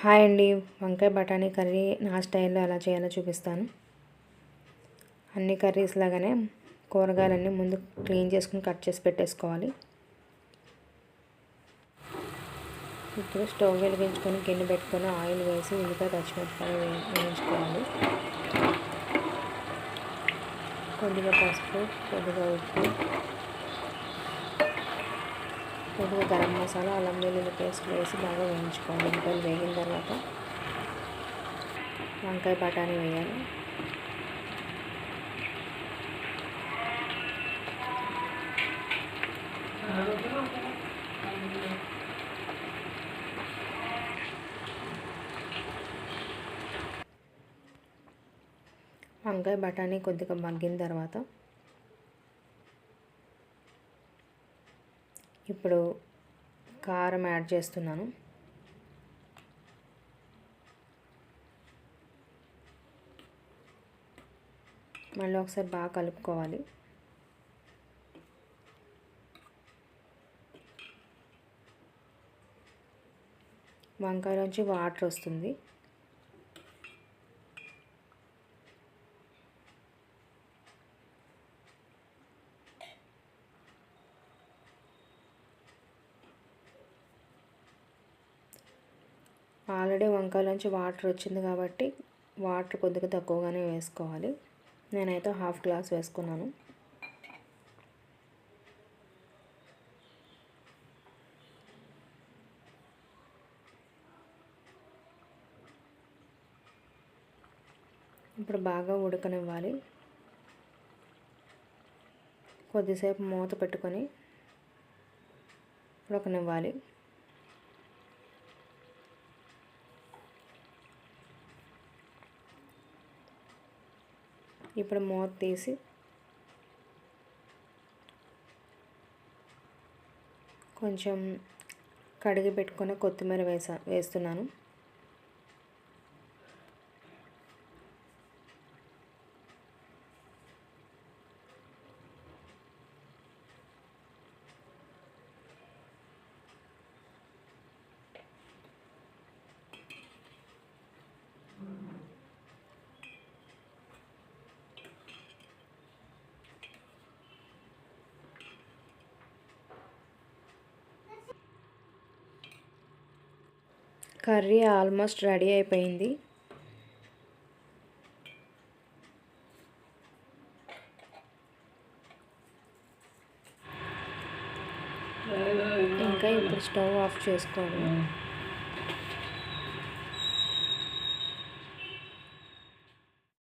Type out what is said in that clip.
Hi అండి. వంకాయ బఠానీ కర్రీ నా స్టైల్లో ఎలా చేయాలో చూపిస్తాను. అన్ని కర్రీస్ లాగానే కూరగాయలన్నీ ముందు క్లీన్ చేసుకుని కట్ చేసి పెట్టేసుకోవాలి. ఇప్పుడు స్టవ్ వెలిగించుకొని గిన్నె పెట్టుకొని ఆయిల్ వేసి ఉల్లిపాయ పచ్చిమిరపకాయలు వేయించుకోవాలి. కొద్దిగా పసుపు కొద్దిగా ఉప్పు కొద్దిగా గరం మసాలా అల్లం వెల్లుల్లి పేస్ట్ వేసి బాగా వేయించుకోవాలి. ఉల్లిపాయలు వేగిన తర్వాత వంకాయ బఠానీ వేయాలి. వంకాయ బఠానీ కొద్దిగా మగ్గిన తర్వాత ఇప్పుడు కారం యాడ్ చేస్తున్నాను. మళ్ళీ ఒకసారి బాగా కలుపుకోవాలి. వంకాయలోంచి వాటర్ వస్తుంది. ఆల్రెడీ వంకాయలోంచి వాటర్ వచ్చింది కాబట్టి వాటర్ కొద్దిగా తక్కువగానే వేసుకోవాలి. నేనైతే హాఫ్ గ్లాస్ వేసుకున్నాను. ఇప్పుడు బాగా ఉడకనివ్వాలి. కొద్దిసేపు మూత పెట్టుకొని ఉడకనివ్వాలి. ఇప్పుడు మూత తీసి కొంచెం కడిగి పెట్టుకున్న కొత్తిమీర వేసా వేస్తున్నాను. కర్రీ ఆల్మోస్ట్ రెడీ అయిపోయింది. ఇంకా ఇప్పుడు స్టవ్ ఆఫ్ చేసుకోవాలి.